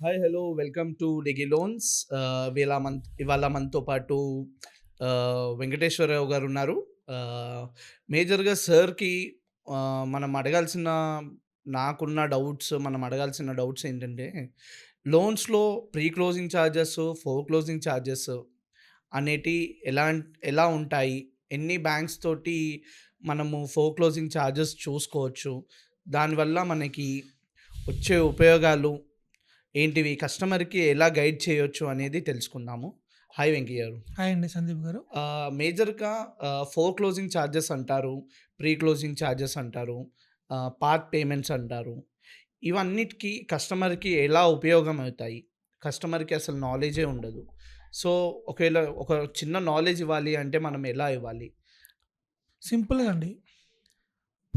Hi hello welcome to Digi loans వీళ్ళ మన్ ఇవాళ మనతో పాటు uh, వెంకటేశ్వరరావు గారు ఉన్నారు. Uh, మేజర్గా సార్కి uh, మనం అడగాల్సిన నాకున్న డౌట్స్ మనం అడగాల్సిన డౌట్స్ ఏంటంటే లోన్స్లో pre closing charges fore closing charges అనేటి ఎలా ఎలా ఉంటాయి? ఎన్ని బ్యాంక్స్ తోటి మనము ఫోర్ క్లోజింగ్ ఛార్జెస్ చూసుకోవచ్చు? దానివల్ల మనకి వచ్చే ఉపయోగాలు ఏంటివి? కస్టమర్కి ఎలా గైడ్ చేయొచ్చు అనేది తెలుసుకుందాము. హాయ్ వెంకయ్య గారు. హాయ్ అండి. సందీప్ గారు. మేజర్గా ఫోర్ క్లోజింగ్ ఛార్జెస్ అంటారు ప్రీ క్లోజింగ్ ఛార్జెస్ అంటారు పార్ట్ పేమెంట్స్ అంటారు. ఇవన్నిటికీ కస్టమర్కి ఎలా ఉపయోగం అవుతాయి కస్టమర్కి అసలు నాలెడ్జే ఉండదు. సో ఒకవేళ ఒక చిన్న నాలెడ్జ్ ఇవ్వాలి అంటే మనం ఎలా ఇవ్వాలి? సింపుల్గా అండి.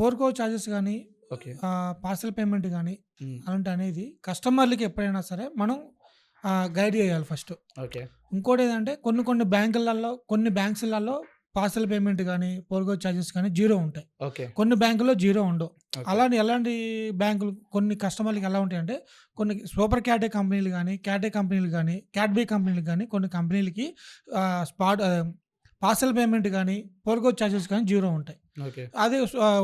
పోర్కో ఛార్జెస్ కానీ ఓకే. పార్సల్ పేమెంట్ కానీ అలాంటి అనేది కస్టమర్లకి ఎప్పుడైనా సరే మనం గైడ్ చేయాలి ఫస్ట్. ఓకే. ఇంకోటి ఏంటంటే కొన్ని కొన్ని బ్యాంకులలో కొన్ని బ్యాంక్స్లలో పార్సల్ పేమెంట్ కానీ పోర్కో ఛార్జెస్ కానీ జీరో ఉంటాయి. ఓకే. కొన్ని బ్యాంకుల్లో జీరో ఉండవు. అలాంటి ఎలాంటి బ్యాంకులు కొన్ని కస్టమర్లకి ఎలా ఉంటాయంటే కొన్ని సూపర్ క్యాటే కంపెనీలు కానీ క్యాటే కంపెనీలు కానీ క్యాట్బీ కంపెనీలు కానీ కొన్ని కంపెనీలకి స్పాట్ పార్సల్ పేమెంట్ కానీ పోర్కో ఛార్జెస్ కానీ జీరో ఉంటాయి. ఓకే. అదే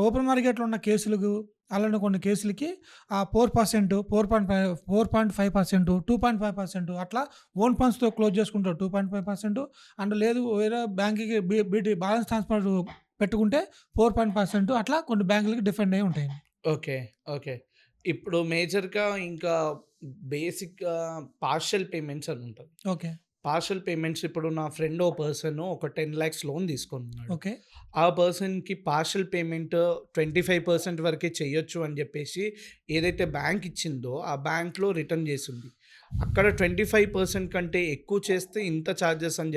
ఓపెన్ మార్కెట్లో ఉన్న కేసులకు అలాంటి కొన్ని కేసులకి ఆ four percent four point five four point five percent two point five percent అట్లా ఓన్ ఫండ్స్తో క్లోజ్ చేసుకుంటారు. Two point five percent and లేదు వేరే బ్యాంక్కి బీటీ బ్యాలెన్స్ ట్రాన్స్ఫర్ పెట్టుకుంటే ఫోర్ పాయింట్ పర్సెంట్ అట్లా కొన్ని బ్యాంకులకి డిఫరెంట్ అయి ఉంటాయి. Okay okay. ఇప్పుడు మేజర్గా ఇంకా బేసిక్గా పార్షల్ పేమెంట్స్ అని ఉంటుంది. ఓకే. పార్షల్ పేమెంట్స్ ఇప్పుడు నా ఫ్రెండ్ ఓ పర్సన్ ఒక టెన్ ల్యాక్స్ లోన్ తీసుకున్నాడు. ఓకే. ఆ పర్సన్కి partial payment twenty five percent వరకే చెయ్యొచ్చు అని చెప్పేసి ఏదైతే బ్యాంక్ ఇచ్చిందో ఆ బ్యాంక్లో రిటర్న్ చేసింది. అక్కడ ట్వంటీ ఫైవ్ పర్సెంట్ కంటే ఎక్కువ చేస్తే ఇంత ఛార్జెస్ అని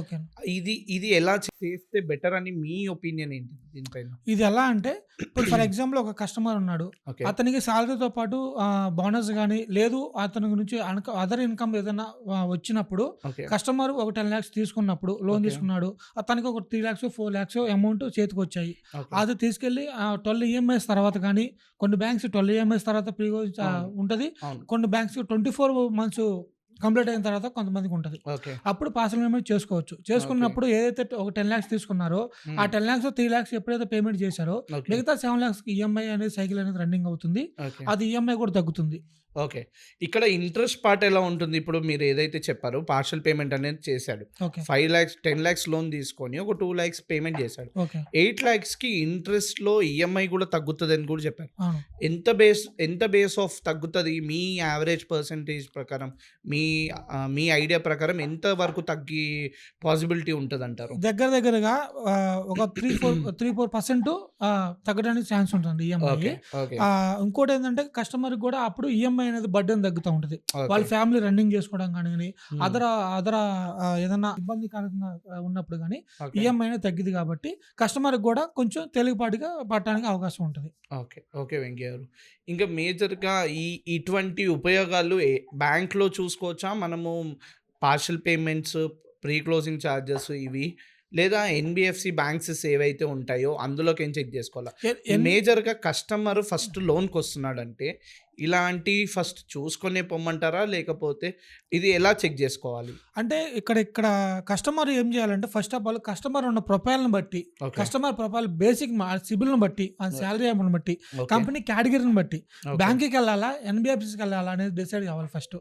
ఓకే. ఇది ఇది ఎలా చేస్తే బెటర్ అని మీ ఒపీనియన్ ఏంటి దీనిపైన? ఇది ఎలా అంటే ఇప్పుడు ఫర్ ఎగ్జాంపుల్ ఒక కస్టమర్ ఉన్నాడు. అతనికి శాలరీతో పాటు బోనస్ కానీ లేదు అతని గురించి అదర్ ఇన్కమ్ ఏదైనా వచ్చినప్పుడు కస్టమర్ ఒక టెన్ ల్యాక్స్ తీసుకున్నప్పుడు లోన్. తీసుకున్నాడు. అతనికి ఒక three lakhs four lakhs amount చేతికి వచ్చాయి. అది తీసుకెళ్ళి ట్వెల్వ్ ఈఎంఐస్ తర్వాత కానీ కొన్ని బ్యాంక్స్ ట్వెల్వ్ ఈఎంఐస్ తర్వాత ప్రీ. ఉంటుంది. కొన్ని banks twenty four months complete అయిన తర్వాత కొంతమందికి ఉంటుంది. అప్పుడు పార్సల్ పేమెంట్ చేసుకోవచ్చు. చేసుకున్నప్పుడు ఏదైతే ఒక టెన్ ల్యాక్స్ తీసుకున్నారో ఆ టెన్ ల్యాక్స్ త్రీ ల్యాక్స్ ఎప్పుడైతే పేమెంట్ చేశారో మిగతా సెవెన్ ల్యాక్స్ ఈఎంఐ అనేది సైకిల్ అనేది రన్నింగ్ అవుతుంది. అది ఈఎంఐ కూడా తగ్గుతుంది. ఓకే. ఇక్కడ ఇంట్రెస్ట్ పార్ట్ ఎలా ఉంటుంది? ఇప్పుడు మీరు ఏదైతే చెప్పారో పార్షల్ పేమెంట్ అనేది చేశాడు. Five lakhs ten lakhs loan తీసుకొని ఒక టూ ల్యాక్స్ పేమెంట్ చేశాడు. ఎయిట్ ల్యాక్స్కి ఇంట్రెస్ట్లో ఈఎంఐ కూడా తగ్గుతుంది అని కూడా చెప్పారు. ఎంత బేస్ ఎంత బేస్ ఆఫ్ తగ్గుతుంది? మీ యావరేజ్ పర్సంటేజ్ ప్రకారం మీ మీ ఐడియా ప్రకారం ఎంత వరకు తగ్గి పాసిబిలిటీ ఉంటుంది అంటారు దగ్గర దగ్గరగా ఒక three four three four percent తగ్గడానికి ఛాన్స్ ఉంటుంది ఈఎంఐ. ఇంకోటి ఏంటంటే కస్టమర్ కూడా అప్పుడు ఈఎంఐ అనేది బర్డెన్ తగ్గుతూ ఉంటుంది. వాళ్ళ ఫ్యామిలీ రన్నింగ్ చేసుకోవడం కానీ అదర అదర ఏదైనా ఇబ్బందికరంగా ఉన్నప్పుడు కానీ ఈఎంఐ అనేది తగ్గిది కాబట్టి కస్టమర్ కూడా కొంచెం తేలికపాటిగా పడటానికి అవకాశం ఉంటుంది. ఓకే. ఓకే వెంకయ్య గారు. ఇంకా మేజర్గా ఈ ఇటువంటి ఉపయోగాలు బ్యాంక్లో చూసుకోవచ్చా? మనము partial payments pre closing charges ఇవి లేదా ఎన్బిఎఫ్సి బ్యాంక్స్ ఏవైతే ఉంటాయో అందులోకి ఏం చెక్ చేసుకోవాలా? మేజర్గా కస్టమర్ ఫస్ట్ లోన్కి వస్తున్నాడంటే ఇలాంటి ఫస్ట్ చూసుకొనే పొమ్మంటారా? లేకపోతే ఇది ఎలా చెక్ చేసుకోవాలి? అంటే ఇక్కడ ఇక్కడ కస్టమర్ ఏం చేయాలంటే ఫస్ట్ ఆఫ్ ఆల్ కస్టమర్ ఉన్న ప్రొఫైల్ని బట్టి కస్టమర్ ప్రొఫైల్ బేసిక్ సిబిల్ని బట్టి శాలరీ అమౌంట్ బట్టి కంపెనీ కేటగిరీని బట్టి. బ్యాంక్కి వెళ్ళాలా ఎన్బిఎఫ్సికి వెళ్ళాలా అనేది డిసైడ్ కావాలి ఫస్ట్.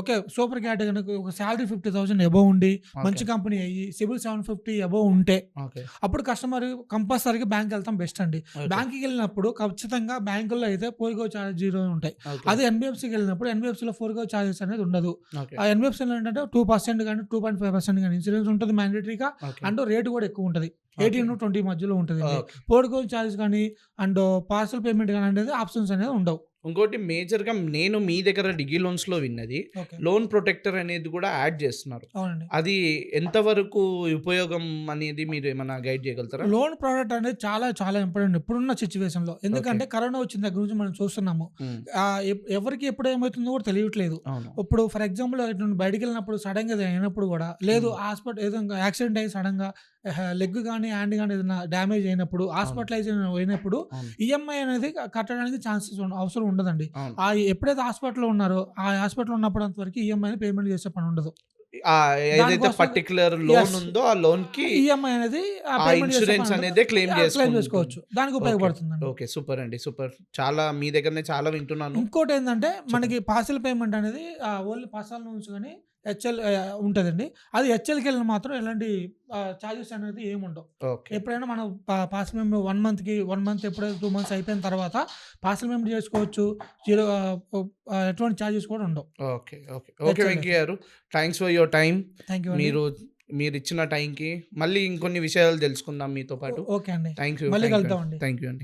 ఓకే. సూపర్ కేటగిరీ ఒక శాలరీ ఫిఫ్టీ థౌసండ్ అబోవ్ ఉండి మంచి. కంపెనీ అయ్యి సిబిల్ సెవెన్ ఫిఫ్టీ అబోవ్ ఉంటే అప్పుడు కస్టమర్ కంపల్సరీగా బ్యాంక్ వెళ్తాం బెస్ట్ అండి. బ్యాంక్కి వెళ్ళినప్పుడు ఖచ్చితంగా బ్యాంకుల్లో అయితే ఫోర్గో ఛార్జ్ జీరో ఉంటాయి. అదే ఎన్బిఎఫ్సికి వెళ్ళినప్పుడు ఎన్బిఎఫ్సిలో ఫోర్గో ఛార్జెస్ అనేది ఉండదు. ఆ ఎన్బిఎఫ్సిలో ఏంటంటే టూ పర్సెంట్ కానీ టూ పాయింట్ ఫైవ్ పర్సెంట్ కానీ ఇన్సూరెన్స్ ఉంటుంది మ్యాండేటరీగా. అండ్ రేట్ కూడా ఎక్కువ ఉంటుంది. ఎయిటీన్ ట్వంటీ మధ్యలో ఉంటుంది ఓకే. ఫోర్గో ఛార్జెస్ కానీ అండ్ పార్సల్ పేమెంట్ కానీ అనేది ఆప్షన్స్ అనేది ఉండవు ఇంకోటి మేజర్గా నేను మీ దగ్గర డిగి లోన్స్లో విన్నది లోన్ ప్రొటెక్టర్ అనేది కూడా యాడ్ చేస్తున్నారు. అది ఎంతవరకు ఉపయోగం అనేది మీరు ఏమైనా గైడ్ చేయగలుగుతారా? లోన్ ప్రోడక్ట్ అనేది చాలా చాలా ఇంపార్టెంట్ ఇప్పుడున్న సిచ్యువేషన్లో ఎందుకంటే కరోనా వచ్చిన దగ్గర నుంచి మనం చూస్తున్నాము. ఎవరికి ఎప్పుడు ఏమవుతుందో కూడా తెలియట్లేదు. ఇప్పుడు ఫర్ ఎగ్జాంపుల్ బయటికి వెళ్ళినప్పుడు సడన్గా అయినప్పుడు కూడా లేదు. హాస్పిటల్ ఏదైనా యాక్సిడెంట్ అయ్యి సడన్గా లెగ్ కానీ హ్యాండ్ కానీ ఏదైనా డ్యామేజ్ అయినప్పుడు హాస్పిటలైజ్ అయినప్పుడు ఈఎంఐ అనేది కట్టడానికి ఛాన్సెస్ అవసరం ఉండదండి. ఆ ఎప్పుడైతే హాస్పిటల్‌లో ఉన్నారో, ఆ హాస్పిటల్‌లో ఉన్నప్పుడంత వరకు ఈఎంఐని పేమెంట్ చేసే పని ఉండదు. ఆ ఏదైతే యెస్. లోన్ ఉందో ఆ లోన్‌కి ఈఎంఐ అనేది ఉండదు. అనేదే క్లెయిమ్. చేసుకోవచ్చు. దానికి ఓకే. ఉపయోగపడుతుందండి. ఓకే. సూపర్ అండి. సూపర్. చాలా మీ దగ్గరనే చాలా వింటున్నాను. ఇంకోటేందంటే చెప్పండి. మనకి పార్సెల్ పేమెంట్ అనేది ఓన్లీ పర్సనల్ నుంచి గాని హెచ్ఎల్ ఉంటదండి. అది హెచ్ఎల్‌కెళ్ళిన మాత్రం ఎలాంటి ఆహ్, చార్జెస్ అనేది ఏముండవు. ఓకే. ఎప్పుడైనా మనం పార్సెల్ పేమెంట్ 1 మంత్‌కి 1 మంత్ ఎప్పుడైతే 2 మంత్స్ అయిపోయిన తర్వాత పార్సెల్ పేమెంట్ చేసుకోవచ్చు. జీరో ఎటువంటి చార్జెస్ కూడా ఉండవు. Okay. Okay. Okay HL Venky గారు. Thanks for your time. Thank you అండి. మీరు మీరిచ్చిన టైంకి మళ్ళీ ఇంకొన్ని విషయాలు తెలుసుకుందాం మీతో పాటు. ఓకే అండి. Thank you. మళ్ళీ థాంక్ యూ. కలుద్దామండి. థాంక్ యూ అండి.